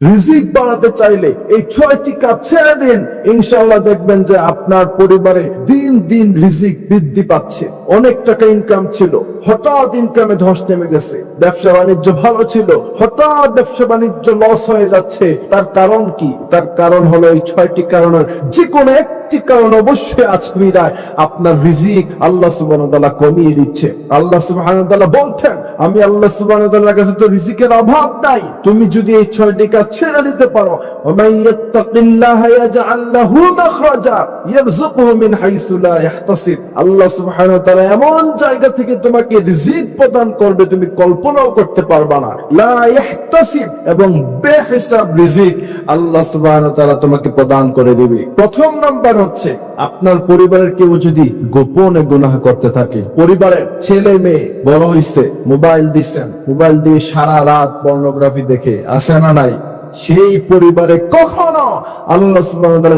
রিজিক বাড়াতে চাইলে এই ছয়টি কাজ ছেড়ে দিন। ইনশাল্লাহ দেখবেন যে আপনার পরিবারে দিন দিন রিজিক বৃদ্ধি পাচ্ছে। অনেক টাকা ইনকাম ছিল। হঠাৎ ইনকামে ধস নেমে গেছে। ব্যবসা বাণিজ্য ভালো ছিল। হঠাৎ ব্যবসা বাণিজ্য লস হয়ে যাচ্ছে। তার কারণ কি? তার কারণ হলো এই ছয়টি কারণের। যে কোনো একটি কারণ অবশ্যই আছে আপনার রিজিক আল্লাহ তাআলা কমিয়ে দিচ্ছে। আল্লাহ তাআলা বলছেন, আমি আল্লাহ তাআলার কাছে তো রিজিকের অভাব নাই। তুমি যদি এই ছয়টি কাজ ছেড়ে দিতে পারো আল্লাহ সুবহানাহু তাআলা এমন জায়গা থেকে তোমাকে রিজিক প্রদান করবে, তুমি কল্পনাও করতে পারবা না। লা এবং বেহিসাব রিজিক আল্লাহ সুবহানাহু তাআলা তোমাকে প্রদান করে দিবে। প্রথম নাম্বার হচ্ছে, আপনার পরিবারের কেউ যদি গোপনে গুনাহ করতে থাকে, পরিবারের ছেলে মেয়ে বড় হইছে, মোবাইল দিচ্ছেন, মোবাইল দিয়ে সারা রাত পর্নোগ্রাফি দেখে আসে না নাই? সেই পরিবারে কখনো আল্লাহ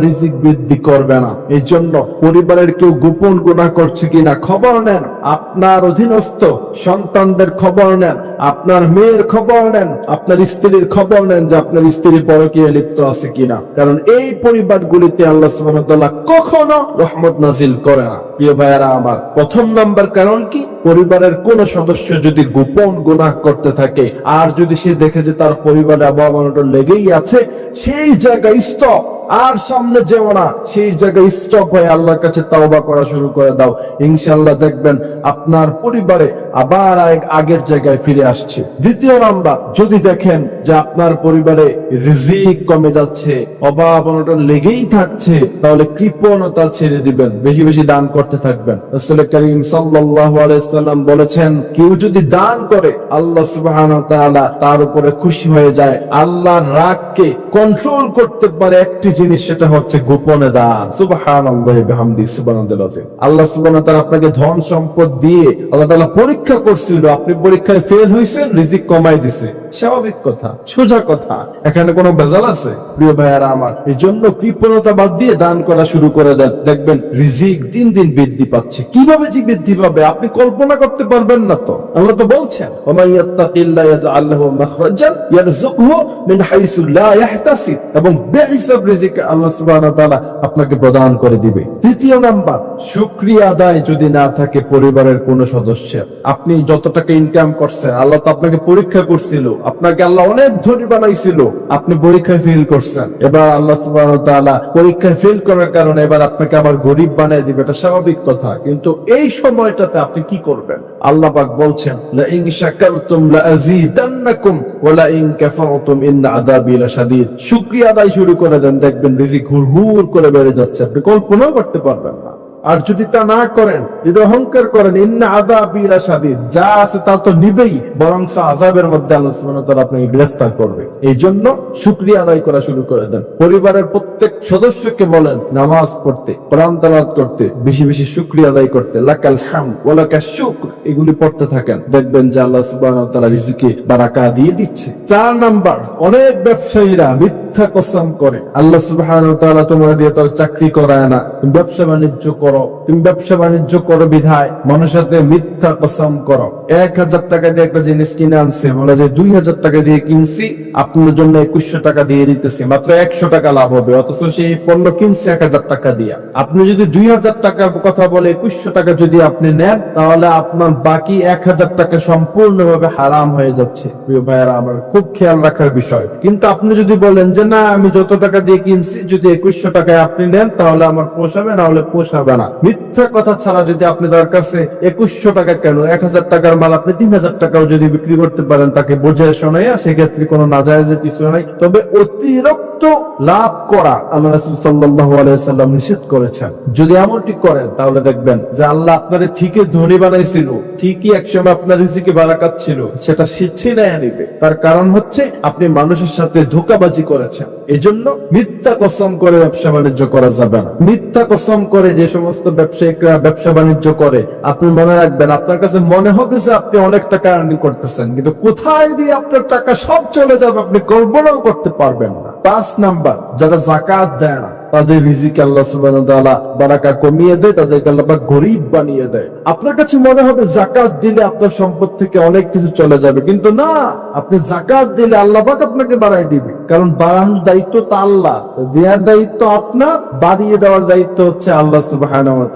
রিজিক বৃদ্ধি করবে না। এই জন্য পরিবারের কেউ গোপন করছে কিনা খবর নেন। আপনার অধীনস্থ সন্তানদের খবর নেন। আপনার মেয়ের খবর নেন। আপনার স্ত্রীর খবর নেন যে আপনার স্ত্রী পরকীয়া লিপ্ত আছে কিনা। কারণ এই পরিবারগুলিতে আল্লাহ সুবহানাহু কখনো রহমত নাজিল করে না। প্রিয় ভাইয়েরা আমার, প্রথম নাম্বার কারণ কি? পরিবারের কোন সদস্য যদি গোপন গুনাহ করতে থাকে, আর যদি সে দেখে যে তার পরিবারে আবহাওয়াটা লেগেই আছে, সেই জায়গায় স্টক আর সামনে যেও না, সেই জায়গায় স্টক হয়ে আল্লাহর কাছে তাওবা করা শুরু করে দাও। ইনশাআল্লাহ দেখবেন আপনার পরিবারে আবার আগের জায়গায় ফিরে আসছে। দ্বিতীয় নাম্বার, যদি দেখেন যে আপনার পরিবারে রিজিক কমে যাচ্ছে, অভাব অনটন লেগেই থাকছে, তাহলে কৃপণতা ছেড়ে দিবেন, বেশি বেশি দান করতে থাকবেন। রাসূল করিম সাল্লাম বলেছেন, কেউ যদি দান করে, আল্লাহ সুবহানাহু তার উপরে খুশি হয়ে যায়। আল্লাহর রাগকে কন্ট্রোল করতে পারে একটি জিনিস, সেটা হচ্ছে গোপনে দান। সুবহানাল্লাহিল আল্লাহ সুবহানাহু ওয়া তাআলা আপনাকে ধন সম্পদ দিয়ে, আল্লাহ তালা পরীক্ষা করছিল, আপনি পরীক্ষায় ফেল হয়েছেন রিজিক কমাই দিছে। স্বাভাবিক কথা, সোজা কথা। এখানে কোনো ভেজাল আছে? প্রিয় ভাইয়ারা আমার, এই জন্য কৃপণতা বাদ দিয়ে দান করা শুরু করে দেন। দেখবেন, রিজিক দিন দিন বৃদ্ধি পাচ্ছে। কীভাবে যে বৃদ্ধি পাবে? আপনি কল্পনা করতে পারবেন না তো। আল্লাহ তো বলছেন এবং বেহিসাব রিজিক আল্লাহ সুবহানাহু আপনাকে প্রদান করে দিবে। তৃতীয় নাম্বার, শুকরিয়া আদায় যদি না থাকে পরিবারের কোন সদস্যের। আপনি যত টাকা ইনকাম করছেন, আল্লাহ তো আপনাকে পরীক্ষা করছিল। আপনাকে আল্লাহ অনেক ধনী বানাইছিল। আপনি পরীক্ষায় ফেল করছেন। এবার আল্লাহ পরীক্ষায় ফেল করার কারণে এবার আপনাকে আবার গরিব বানিয়ে দিবে। এটা স্বাভাবিক কথা। কিন্তু এই সময়টাতে আপনি কি করবেন? আল্লাহ পাক বলছেন শুকরিয়া আদায় শুরু করে দেন। দেখবেন রিজিক হুড়হুড় করে বেড়ে যাচ্ছে। আপনি কল্পনাও করতে পারবেন না। আর যদি তা না করেন, যদি অহংকার করেন, ইন্না আযাবি লাশাদীদ যা আছে তা তো নিবেই, বরং আযাবের মধ্যে ওয়া তাআলা আপনাকে গ্রেফতার করবে। এই জন্য শুকরিয়া আদায় করা শুরু করে দেন। পরিবারের প্রত্যেক সদস্যকে বলেন, নামাজ পড়তে তেলাওয়াত করতে, বেশি বেশি শুকরিয়া আদায় করতে। লাকাল হাম ওয়া লাকাশ শুকর, এগুলি পড়তে থাকেন। দেখবেন যে আল্লাহ সুবহানাহু তারা রিজিকে বারাকা দিয়ে দিচ্ছে। চার নাম্বার, অনেক ব্যবসায়ীরা মিথ্যা কসম করে, আল্লাহ ওয়া তাআলা তোমার দিয়ে তোর চাকরি করায় না, ব্যবসা বাণিজ্য করো তুমি ব্যবসা বাণিজ্য করো বিধায়, মানুষের সাথে মিথ্যা কসম করো। এক হাজার টাকা দিয়ে একটা জিনিস কিনে আনছে বলে যে দুই হাজার টাকা দিয়ে কিনছি, আপনার জন্য একুশশো টাকা দিয়ে দিতেছি, মাত্র একশো টাকা লাভ হবে, অথচ সেই পণ্য কিনছে এক হাজার টাকা দিয়া। আপনি যদি দুই হাজার টাকার কথা বলে একুশশো টাকা যদি আপনি নেন, তাহলে আপনার বাকি এক হাজার টাকা সম্পূর্ণভাবে হারাম হয়ে যাচ্ছে। প্রিয় ভাইয়েরা, আমার খুব খেয়াল রাখার বিষয়। কিন্তু আপনি যদি বলেন যে, না, আমি যত টাকা দিয়ে কিনছি, যদি একুশশো টাকায় আপনি নেন, তাহলে আমার পোষাবে, না হলে পোষাবে না। মিথ্যা কথা ছাড়া যদি আপনি দরকার সে একুশশো টাকা কেন, এক হাজার টাকার মাল আপনি তিন হাজার টাকাও যদি বিক্রি করতে পারেন, তাকে বোঝায় শোনাইয়া সেক্ষেত্রে কোনো নাজায়জের কিছু নাই। তবে অতিরিক্ত লাভ করা আল্লাহ সাল্লাল্লাহু আলাইহি নিষেধ করেছেন। যদি এমনটি করেন, তাহলে দেখবেন যে আল্লাহ আপনার ঠিকই ধনী বানাইছিল, ঠিকই একসময় আপনার রিজিকে বারাকাত ছিল, সেটা সে ছিনাইয়া নিবে তার কারণ হচ্ছে, আপনি মানুষের সাথে ধোকাবাজি করেছেন। এজন্য মিথ্যা কসম করে ব্যবসা বাণিজ্য করা যাবে না। মিথ্যা কসম করে যে সমস্ত ব্যবসায়িকরা ব্যবসা বাণিজ্য করে। আপনি মনে রাখবেন, আপনার কাছে মনে হতেছে আপনি অনেক টাকা আর্নিং করতেছেন, কিন্তু কোথায় দিয়ে আপনার টাকা সব চলে যাবে আপনি কল্পনাও করতে পারবেন না। পাঁচ নাম্বার, যারা জাকাত দেয় না তাদের রিজিকে আল্লাহ তাআলা বারাকা কমিয়ে দেয়, তাদেরকে আল্লাহ গরিব বানিয়ে দেয়। আপনার কাছে মনে হবে জাকাত দিলে আপনার সম্পদ থেকে অনেক কিছু চলে যাবে, কিন্তু না, আপনি জাকাত দিলে আল্লাহবাক আপনাকে বাড়াই দিবে। কারণ বাড়ানোর দায়িত্ব তো আল্লাহ দেওয়ার দায়িত্ব আপনার, বাড়িয়ে দেওয়ার দায়িত্ব হচ্ছে আল্লাহ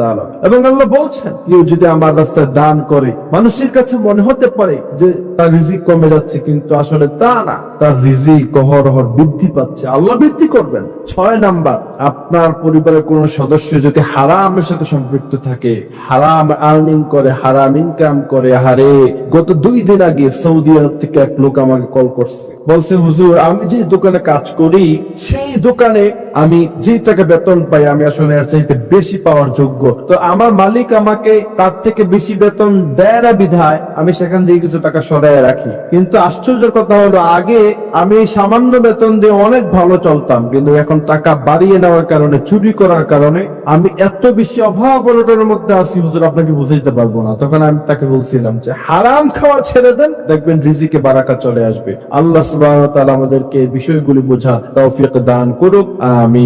তাআলা। এবং আল্লাহ বলছেন, কেউ যদি আমার রাস্তায় দান করে, মানুষের কাছে মনে হতে পারে যে তার রিজিক কমে যাচ্ছে, কিন্তু আসলে তা না। তার রিজিক অহরহর বৃদ্ধি পাচ্ছে। আল্লাহ বৃদ্ধি করবেন। ছয় নাম্বার আপনার পরিবারের কোন সদস্য যদি হারামের সাথে সম্পৃক্ত থাকে, হারাম আর্নিং করে, হারাম ইনকাম করে হারে গত দুই দিন আগে সৌদি আরব থেকে এক লোক আমাকে কল করছে। বলছে, হুজুর, আমি যে দোকানে কাজ করি, সেই দোকানে আমি যে টাকা বেতন পাই, আমি আসলে এর চাইতে বেশি পাওয়ার যোগ্য। তো আমার মালিক আমাকে তার থেকে বেশি বেতন দেয় না বিধায়, আমি সেখান থেকে কিছু টাকা সরাই রাখি। কিন্তু আশ্চর্যের কথা হলো, আগে আমি সামান্য বেতন দিয়ে অনেক ভালো চলতাম, কিন্তু এখন টাকা বাড়িয়ে নেওয়ার কারণে, চুরি করার কারণে, আমি এত বেশি অভাব অনটনের মধ্যে আছি, হুজুর, আপনাকে বুঝাইতে পারব না। তখন আমি তাকে বলছিলাম যে, হারাম খাওয়া ছেড়ে দেন, দেখবেন রিজিকে বারাকা চলে আসবে। আল্লাহ ওয়া আমাদেরকে বিষয়গুলি বোঝা তৌফিক দান করুক আমি